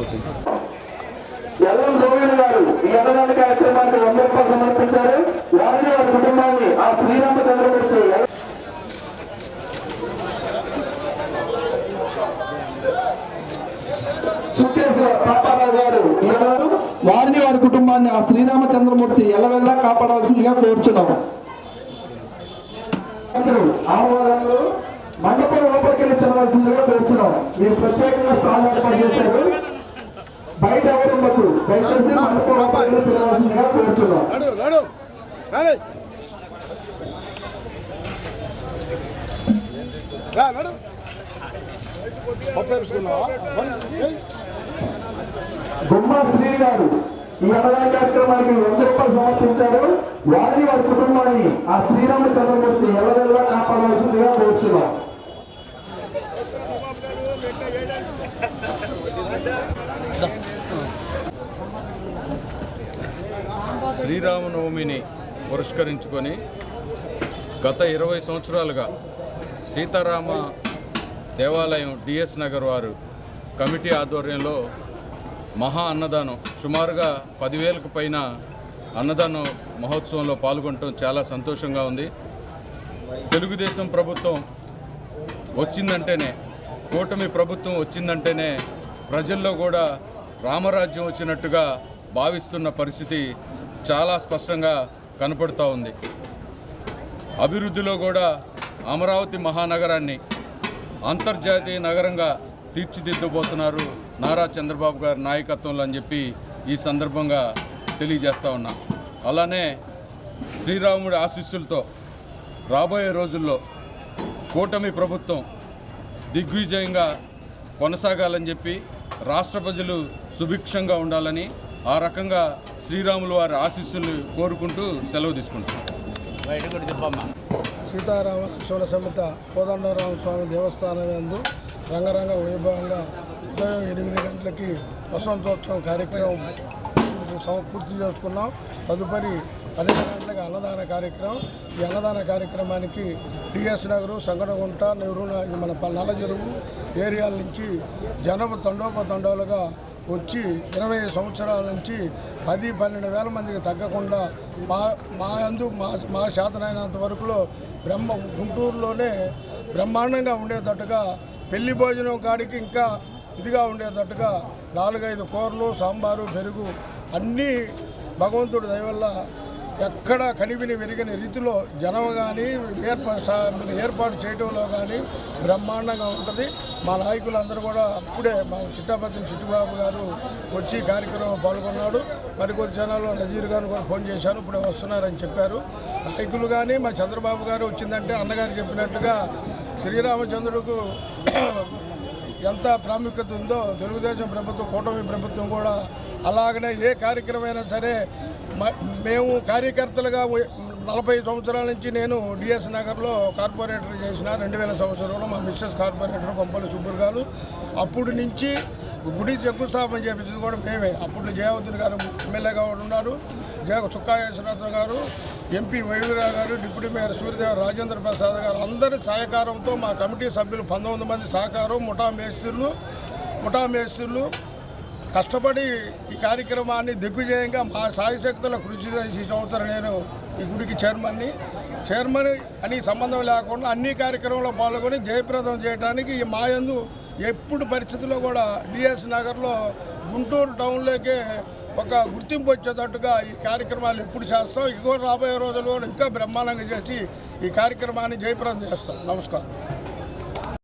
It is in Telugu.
అయిపోతుంది. ఎల్లం గారు ఈ అన్నదాన కార్యక్రమానికి వంద రూపాయలు సమర్పించారు. వారిని వారి కుటుంబాన్ని ఆ శ్రీరామ చంద్రమూర్తి గారు వారిని వారి కుటుంబాన్ని ఆ శ్రీరామచంద్రమూర్తి ఎల్లవెల్లా కాపాడాల్సిందిగా కోరుచున్నాము మండపం లోపలికి వెళ్ళి తినవలసిందిగా కోరుచున్నాం. మీరు ప్రత్యేకంగా స్టాల్ ఏర్పాటు చేశారు. బయట ఎవరు ఉండకు దయచేసి తినవలసిందిగా వేసుకున్నావా గుమ్మా శ్రీ గారు ఈ అన్నదాన కార్యక్రమానికి వంద రూపాయలు సమర్పించారు. వారిని వారి కుటుంబాన్ని ఆ శ్రీరామచంద్రమూర్తి ఎల్లవెల్లా కాపాడవలసిందిగా కోరుచున్నాం. శ్రీరామనవమిని పురస్కరించుకొని గత ఇరవై సంవత్సరాలుగా సీతారామ దేవాలయం డిఎస్ నగర్ వారు కమిటీ ఆధ్వర్యంలో మహా అన్నదానం. సుమారుగా పదివేలకు పైన అన్నదానం మహోత్సవంలో పాల్గొనటం చాలా సంతోషంగా ఉంది. తెలుగుదేశం ప్రభుత్వం వచ్చిందంటేనే కూటమి ప్రభుత్వం వచ్చిందంటేనే ప్రజల్లో కూడా రామరాజ్యం వచ్చినట్టుగా భావిస్తున్న పరిస్థితి చాలా స్పష్టంగా కనపడుతూ ఉంది. అభివృద్ధిలో కూడా అమరావతి మహానగరాన్ని అంతర్జాతీయ నగరంగా తీర్చిదిద్దబోతున్నారు నారా చంద్రబాబు గారి నాయకత్వంలో అని చెప్పి ఈ సందర్భంగా తెలియజేస్తూ ఉన్నా. అలానే శ్రీరాముడి ఆశీస్సులతో రాబోయే రోజుల్లో కూటమి ప్రభుత్వం దిగ్విజయంగా కొనసాగాలని చెప్పి రాష్ట్ర ప్రజలు సుభిక్షంగా ఉండాలని ఆ రకంగా శ్రీరాములు వారి ఆశీస్సులు కోరుకుంటూ సెలవు తీసుకుంటున్నాం సీతారామ లక్ష్మణ సమేత కోదండరామ స్వామి దేవస్థానం యందు రంగరంగ వైభవంగా ఉదయం ఎనిమిది గంటలకి వసంతోత్సవం కార్యక్రమం పూర్తి- చేసుకున్నాం. తదుపరి పన్నెండు గంటలకు అన్నదాన కార్యక్రమం. ఈ అన్నదాన కార్యక్రమానికి డిఎస్ నగరు సంగడగుంట నెహ్రూ మన నల్ల నల్లజెరువు ఏరియాల నుంచి జనం తండోపతండాలుగా వచ్చి ఇరవై సంవత్సరాల నుంచి పది పన్నెండు వేల మందికి తగ్గకుండా మా మా అందు మా మా శాతనైనంత వరకులో బ్రహ్మ గుంటూరులోనే బ్రహ్మాండంగా ఉండేటట్టుగా పెళ్ళి భోజనం కాడికి ఇంకా ఇదిగా ఉండేటట్టుగా నాలుగైదు కూరలు సాంబారు పెరుగు అన్నీ భగవంతుడి దయవల్ల ఎక్కడ కనివిని విరిగిన రీతిలో జనం కానీ ఏర్పా ఏర్పాటు చేయడంలో కానీ బ్రహ్మాండంగా ఉంటుంది. మా నాయకులందరూ కూడా అప్పుడే మా చిట్టాపతి చిట్టుబాబు గారు వచ్చి కార్యక్రమం పాల్గొన్నాడు. మరికొద్ది జనాల్లో నజీర్ గారు కూడా ఫోన్ చేశాను ఇప్పుడే వస్తున్నారని చెప్పారు. నాయకులు కానీ మా చంద్రబాబు గారు వచ్చిందంటే అన్నగారు చెప్పినట్లుగా శ్రీరామచంద్రుడుకు ఎంత ప్రాముఖ్యత ఉందో తెలుగుదేశం ప్రభుత్వం కూటమి ప్రభుత్వం కూడా అలాగనే ఏ కార్యక్రమం అయినా సరే మ- మేము కార్యకర్తలుగా నలభై సంవత్సరాల నుంచి నేను డిఎస్ నగర్లో కార్పొరేటర్ చేసిన రెండు వేల సంవత్సరంలో మా మిస్సెస్ కార్పొరేటర్ కొంపల్లి సుబ్బులు గారు. అప్పుడు నుంచి గుడి శంకుస్థాపన చేపించింది కూడా మేమే. అప్పుడు జయావతిని గారు ఎమ్మెల్యేగా ఉన్నారు. జయ చుక్కాయేశ్వరరావు గారు ఎంపీ వైవిరావు గారు డిప్యూటీ మేయర్ సూర్యదేవ రాజేంద్ర ప్రసాద్ గారు అందరి సహకారంతో మా కమిటీ సభ్యులు పంతొమ్మిది మంది సహకారం ముఠా మేస్త్రులు ముఠా మేస్త్రులు కష్టపడి ఈ కార్యక్రమాన్ని దిగ్విజయంగా మా సాయశక్తుల కృషి చేసి ఈ సంవత్సరం నేను ఈ గుడికి చైర్మన్ని చైర్మన్ అని సంబంధం లేకుండా అన్ని కార్యక్రమంలో పాల్గొని జయప్రదం చేయడానికి ఈ మాయందు ఎప్పుడు పరిస్థితుల్లో కూడా డిఎస్ నగర్లో గుంటూరు టౌన్లోకే ఒక గుర్తింపు వచ్చేటట్టుగా ఈ కార్యక్రమాలు ఎప్పుడు చేస్తాం. ఇగో రాబోయే రోజుల్లో ఇంకా బ్రహ్మాండంగా చేసి ఈ కార్యక్రమాన్ని జయప్రదం చేస్తాం. నమస్కారం.